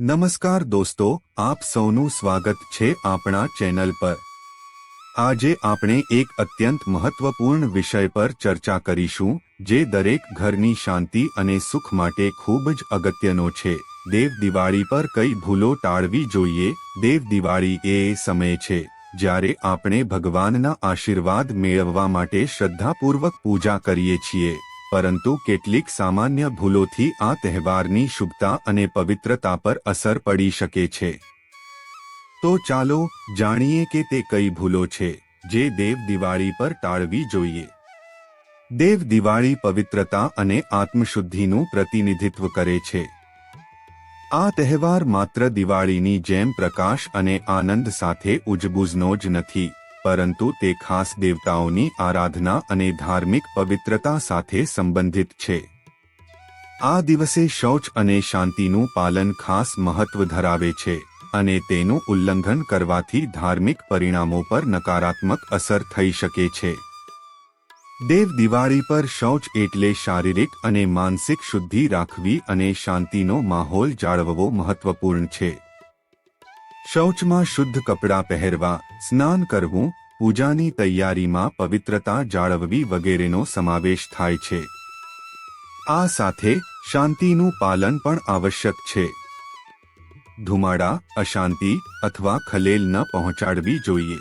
નમસ્કાર દોસ્તો, આપ સૌનું સ્વાગત છે આપણા ચેનલ પર. આજે આપણે એક અત્યંત મહત્વપૂર્ણ વિષય પર ચર્ચા કરીશું, જે દરેક ઘરની શાંતિ અને સુખ માટે ખૂબ જ અગત્યનો છે. દેવ દિવાળી પર કઈ ભૂલો ટાળવી જોઈએ? દેવ દિવાળી એ સમય છે, જ્યારે આપણે ભગવાનના આશીર્વાદ મેળવવા માટે શ્રદ્ધાપૂર્વક પૂજા કરીએ છીએ. પરંતુ કેટલીક સામાન્ય ભૂલોથી આ તહેવારની શુભતા અને પવિત્રતા પર અસર પડી શકે છે. તો ચાલો જાણીએ કે તે કઈ ભૂલો છે, જે દેવ દિવાળી પર ટાળવી જોઈએ. દેવ દિવાળી પવિત્રતા અને આત્મશુદ્ધિનું પ્રતિનિધિત્વ કરે છે. આ તહેવાર માત્ર દિવાળીની જેમ પ્રકાશ અને આનંદ સાથે ઉજબુજનો જ નથી. પરંતુ તે ખાસ દેવતાઓની આરાધના અને ધાર્મિક પવિત્રતા સાથે સંબંધિત છે. આ દિવસે શૌચ અને શાંતિનું પાલન ખાસ મહત્વ ધરાવે છે અને તેનું ઉલ્લંઘન કરવાથી ધાર્મિક પરિણામો પર નકારાત્મક અસર થઈ શકે છે. દેવ દિવાળી પર શૌચ એટલે શારીરિક અને માનસિક શુદ્ધિ રાખવી અને શાંતિનો માહોલ જાળવવો મહત્વપૂર્ણ છે. શૌચમાં શુદ્ધ કપડાં પહેરવા, સ્નાન કરવું, પૂજાની તૈયારીમાં પવિત્રતા જાળવવી વગેરેનો સમાવેશ થાય છે. આ સાથે શાંતિનું પાલન પણ આવશ્યક છે. ધુમાડા, અશાંતિ અથવા ખલેલ ન પહોંચાડવી જોઈએ.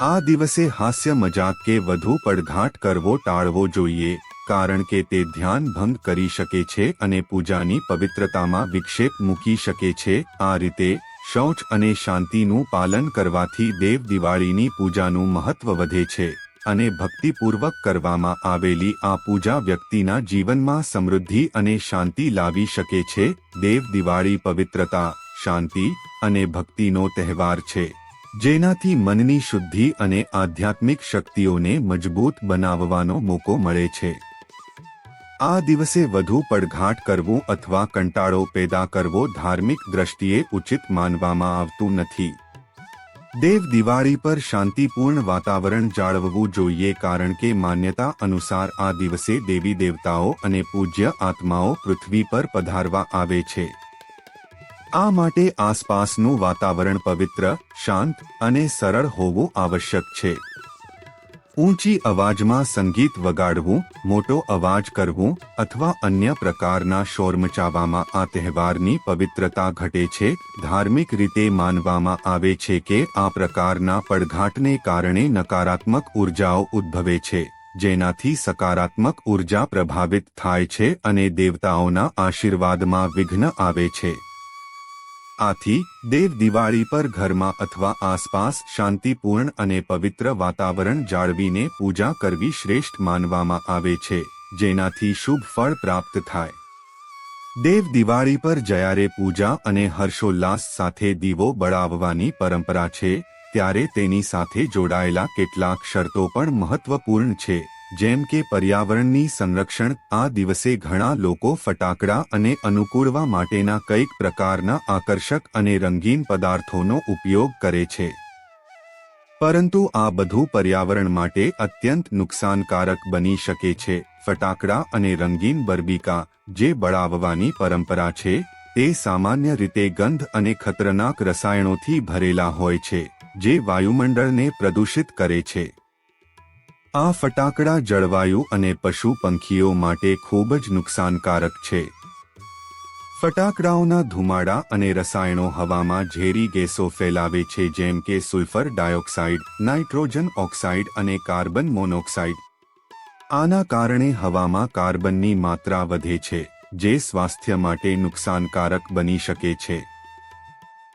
આ દિવસે હાસ્ય મજાક કે વધુ પડઘાટ કરવો ટાળવો જોઈએ, કારણ કે તે ધ્યાન ભંગ કરી શકે છે અને પૂજાની પવિત્રતામાં વિક્ષેપ મૂકી શકે છે. આ રીતે શૌચ અને શાંતિનું પાલન કરવાથી દેવ દિવાળીની પૂજાનું મહત્વ વધે છે અને ભક્તિપૂર્વક કરવામાં આવેલી આ પૂજા વ્યક્તિના જીવનમાં સમૃદ્ધિ અને શાંતિ લાવી શકે છે. દેવ દિવાળી પવિત્રતા, શાંતિ અને ભક્તિનો તહેવાર છે, જેનાથી મનની શુદ્ધિ અને આધ્યાત્મિક શક્તિઓને મજબૂત બનાવવાનો મોકો મળે છે. આ દિવસે વધુ પડઘાટ કરવું અથવા કંટાળો પેદા કરવો ધાર્મિક દ્રષ્ટિએ ઉચિત માનવામાં આવતું નથી. દેવ દિવાળી પર શાંતિપૂર્ણ વાતાવરણ જાળવવું જોઈએ કારણ કે માન્યતા અનુસાર આ દિવસે દેવી દેવતાઓ અને પૂજ્ય આત્માઓ પૃથ્વી પર પધારવા આવે છે. આ માટે આસપાસનું વાતાવરણ પવિત્ર, શાંત અને સરળ હોવું આવશ્યક છે. ઊંચી અવાજમાં સંગીત વગાડવું, મોટો અવાજ કરવું અથવા અન્ય પ્રકારના શોર મચાવવામાં આ તહેવારની પવિત્રતા ઘટે છે. ધાર્મિક રીતે માનવામાં આવે છે કે આ પ્રકારના પડઘાટને કારણે નકારાત્મક ઉર્જાઓ ઉદ્ભવે છે, જેનાથી સકારાત્મક ઊર્જા પ્રભાવિત થાય છે અને દેવતાઓના આશીર્વાદમાં વિઘ્ન આવે છે. આથી, દેવ દિવાળી પર ઘરમાં અથવા આસપાસ શાંતિપૂર્ણ અને પવિત્ર વાતાવરણ જાળવીને પૂજા કરવી શ્રેષ્ઠ માનવામાં આવે છે, જેનાથી શુભ ફળ પ્રાપ્ત થાય. દેવ દિવાળી પર જયારે પૂજા અને હર્ષોલ્લાસ સાથે દીવો બળાવવાની પરંપરા છે, ત્યારે તેની સાથે જોડાયેલા કેટલાક શરતો પણ મહત્વપૂર્ણ છે. જેમ કે પર્યાવરણની સંરક્ષણ, આ દિવસે ઘણા લોકો ફટાકડા અને અનુકૂળવા માટેના કંઈક પ્રકારના આકર્ષક અને રંગીન પદાર્થોનો ઉપયોગ કરે છે. પરંતુ આ બધું પર્યાવરણ માટે અત્યંત નુકસાનકારક બની શકે છે. ફટાકડા અને રંગીન બરબીકા, જે બળાવવાની પરંપરા છે, તે સામાન્ય રીતે ગંધ અને ખતરનાક રસાયણોથી ભરેલા હોય છે, જે વાયુમંડળને પ્રદૂષિત કરે છે. આ ફટાકડા જળવાયુ અને પશુ પંખીઓ માટે ખૂબ જ નુકસાનકારક છે. ફટાકડાઓના ધુમાડા અને રસાયણો હવામાં ઝેરી ગેસો ફેલાવે છે જેમ કે સુલ્ફર ડાયોક્સાઇડ નાઇટ્રોજન ઓક્સાઇડ અને કાર્બન મોનોક્સાઇડ આના કારણે હવામાં કાર્બનની માત્રા વધે છે, જે સ્વાસ્થ્ય માટે નુકસાનકારક બની શકે છે.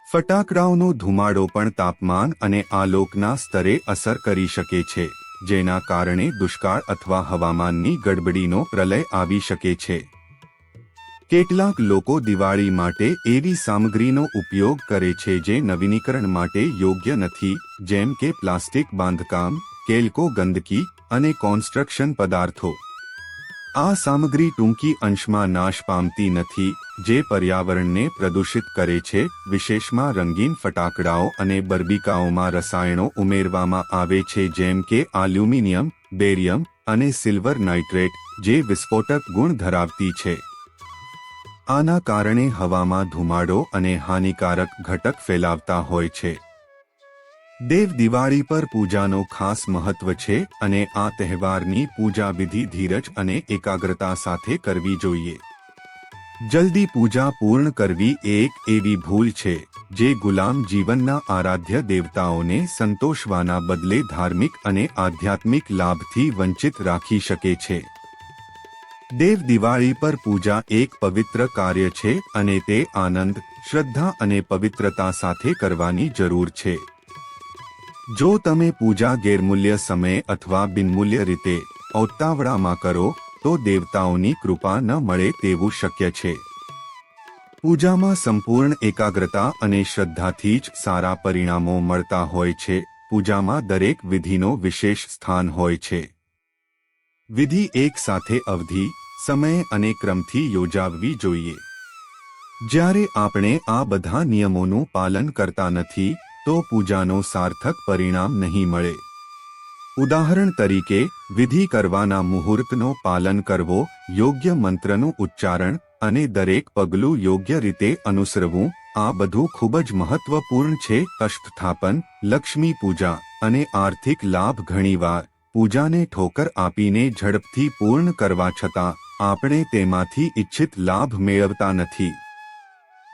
ફટાકડાઓનો ધુમાડો પણ તાપમાન અને આલોકના સ્તરે અસર કરી શકે છે. જેના કારણે દુષ્કાળ અથવા હવામાનની ગડબડીનો પ્રલય આવી શકે છે. કેટલાક લોકો દિવાળી માટે એવી સામગ્રીનો ઉપયોગ કરે છે જે નવીનીકરણ માટે યોગ્ય નથી, જેમ કે પ્લાસ્ટિક બાંધકામ, કેલ્કો ગંદકી અને કોન્સ્ટ્રક્શન પદાર્થો. આ સામગ્રી ટૂંકી અંશમાં નાશ પામતી નથી, જે પર્યાવરણને પ્રદૂષિત કરે છે, વિશેષમાં રંગીન ફટાકડાઓ અને બર્બીકાઓમાં રસાયણો ઉમેરવામાં આવે છે જેમ કે આલ્યુમિનિયમ, બેરિયમ અને સિલ્વર નાઇટ્રેટ, જે વિસ્ફોટક ગુણ ધરાવતી છે. આના કારણે હવામાં ધુમાડો અને હાનિકારક ઘટક ફેલાવતા હોય છે. દેવ દિવાળી પર પૂજાનો ખાસ મહત્વ છે અને આ તહેવારની પૂજા વિધિ ધીરજ અને એકાગ્રતા સાથે કરવી જોઈએ. જલ્દી પૂજા પૂર્ણ કરવી એક એવી ભૂલ છે, જે ગુલામ જીવનના આરાધ્ય દેવતાઓને સંતોષવાના બદલે ધાર્મિક અને આધ્યાત્મિક લાભથી વંચિત રાખી શકે છે. દેવ દિવાળી પર પૂજા એક પવિત્ર કાર્ય છે અને તે આનંદ, શ્રદ્ધા અને પવિત્રતા સાથે કરવાની જરૂર છે. જો તમે પૂજા ગેરમૂલ્ય સમય અથવા બિનમૂલ્ય રીતે ઔતાવળામાં કરો, તો દેવતાઓની કૃપા ન મળે તેવું શક્ય છે. પૂજામાં સંપૂર્ણ એકાગ્રતા અને શ્રદ્ધાથી જ સારા પરિણામો મળતા હોય છે. પૂજામાં દરેક વિધિનો વિશેષ સ્થાન હોય છે. વિધિ એક સાથે અવધિ, સમય અને ક્રમથી યોજાવવી જોઈએ. જ્યારે આપણે આ બધા નિયમોનું પાલન કરતા નથી તો પૂજાનો સાર્થક પરિણામ નહીં મળે. ઉદાહરણ તરીકે, વિધિ કરવાના મુહૂર્તનો પાલન કરવો યોગ્ય મંત્રનું ઉચ્ચારણ અને દરેક પગલું યોગ્ય રીતે અનુસરવું, આ બધું ખૂબ જ મહત્વપૂર્ણ છે. અષ્ટસ્થાપન લક્ષ્મી પૂજા અને આર્થિક લાભ ઘણીવાર પૂજાને ઠોકર આપીને ઝડપથી પૂર્ણ કરવા છતાં આપણે તેમાંથી ઇચ્છિત લાભ મેળવતા નથી.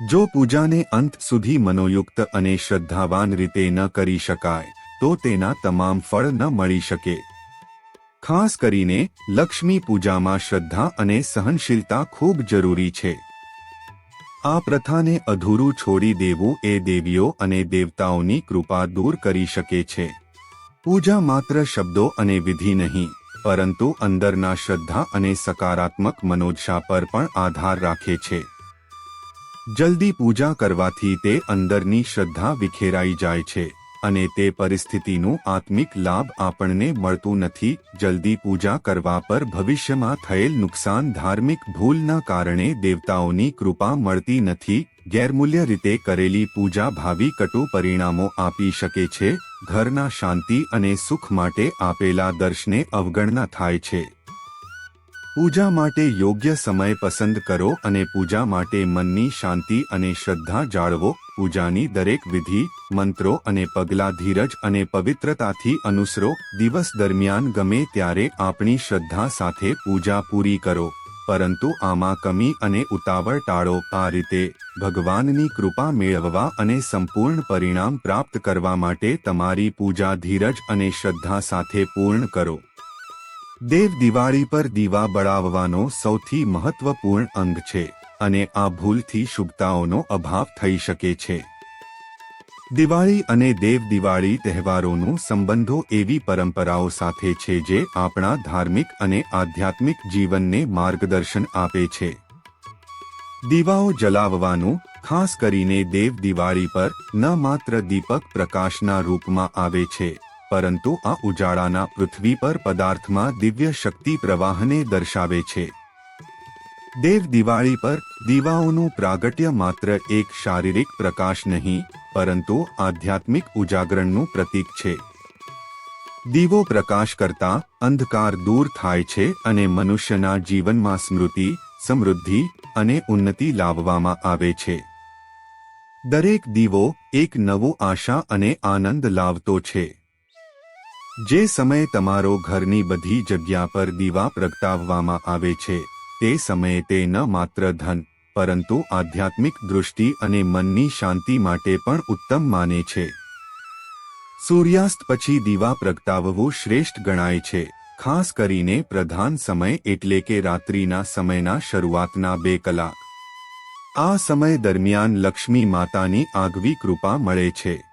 જો પૂજાને અંત સુધી મનોયુક્ત અને શ્રદ્ધાવાન રીતે ન કરી શકાય, તો તેના તમામ ફળ ન મળી શકે. ખાસ કરીને, લક્ષ્મી પૂજામાં શ્રદ્ધા અને સહનશીલતા ખૂબ જરૂરી છે. આ પ્રથાને અધૂરું છોડી દેવું એ દેવીઓ અને દેવતાઓની કૃપા દૂર કરી શકે છે. પૂજા માત્ર શબ્દો અને વિધિ નહીં, પરંતુ અંદરના શ્રદ્ધા અને સકારાત્મક મનોજશા પર પણ આધાર રાખે છે. જલ્દી પૂજા કરવાથી તે અંદરની શ્રદ્ધા વિખેરાઈ જાય છે અને તે પરિસ્થિતિનું આત્મિક લાભ આપણને મળતું નથી. જલ્દી પૂજા કરવા પર ભવિષ્યમાં થયેલ નુકસાન ધાર્મિક ભૂલના કારણે દેવતાઓની કૃપા મળતી નથી. ગેરમૂલ્ય રીતે કરેલી પૂજા ભાવિ કટુ પરિણામો આપી શકે છે. ઘરના શાંતિ અને સુખ માટે આપેલા દર્શને અવગણના થાય છે. પૂજા માટે યોગ્ય સમય પસંદ કરો અને પૂજા માટે મનની શાંતિ અને શ્રદ્ધા જાળવો. પૂજાની દરેક વિધિ, મંત્રો અને પગલા ધીરજ અને પવિત્રતાથી અનુસરો. દિવસ દરમિયાન ગમે ત્યારે આપણી શ્રદ્ધા સાથે પૂજા પૂરી કરો. પરંતુ આમાં કમી અને ઉતાવળ ટાળો. આ રીતે ભગવાનની કૃપા મેળવવા અને સંપૂર્ણ પરિણામ પ્રાપ્ત કરવા માટે તમારી પૂજા ધીરજ અને શ્રદ્ધા સાથે પૂર્ણ કરો. દેવ દિવાળી પર દીવા બળાવવાનો સૌથી મહત્વપૂર્ણ અંગ છે અને આ ભૂલથી શુભતાઓનો અભાવ થઈ શકે છે. દિવાળી અને દેવ દિવાળી તહેવારોનો સંબંધો એવી પરંપરાઓ સાથે છે જે આપણા ધાર્મિક અને આધ્યાત્મિક જીવનને માર્ગદર્શન આપે છે. દીવાઓ જલાવવાનું, ખાસ કરીને દેવ દિવાળી પર, ન માત્ર દીપક પ્રકાશના રૂપમાં આવે છે પરંતુ આ ઉજાળાના પૃથ્વી પર પદાર્થમાં દિવ્ય શક્તિ પ્રવાહને દર્શાવે છે. દેવ દિવાળી પર દીવાઓનું પ્રાગટ્ય માત્ર એક શારીરિક પ્રકાશ નહીં, પરંતુ આધ્યાત્મિક ઉજાગરણનું પ્રતીક છે. દીવો પ્રકાશ કરતા અંધકાર દૂર થાય છે અને મનુષ્યના જીવનમાં સ્મૃતિ, સમૃદ્ધિ અને ઉન્નતિ લાવવામાં આવે છે. દરેક દીવો એક નવો આશા અને આનંદ લાવતો છે. જે સમયે તમારો ઘરની બધી જગ્યા પર દીવા પ્રગટાવવામાં આવે છે, તે સમયે તે ન માત્ર ધન, પરંતુ આધ્યાત્મિક દૃષ્ટિ અને મનની શાંતિ માટે પણ ઉત્તમ માને છે. સૂર્યાસ્ત પછી દીવા પ્રગટાવવું શ્રેષ્ઠ ગણાય છે, ખાસ કરીને પ્રધાન સમય એટલે કે રાત્રિના સમયના શરૂઆતના બે કલાક. આ સમય દરમિયાન લક્ષ્મી માતાની આગવી કૃપા મળે છે.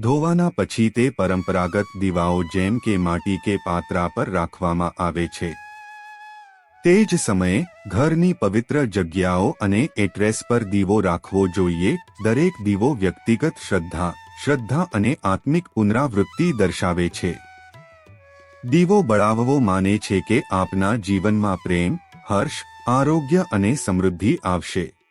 ધોવાના પછી તે પરંપરાગત દીવાઓ જેમ કે માટી કે પાત્રા પર રાખવામાં આવે છે. તે જ સમયે, ઘરની પવિત્ર જગ્યાઓ અને એટ્રેસ પર દીવો રાખવો જોઈએ. દરેક દીવો વ્યક્તિગત શ્રદ્ધા શ્રદ્ધા અને આત્મિક પુનરાવૃત્તિ દર્શાવે છે. દીવો બળાવવો માને છે કે આપના જીવનમાં પ્રેમ, હર્ષ, આરોગ્ય અને સમૃદ્ધિ આવશે.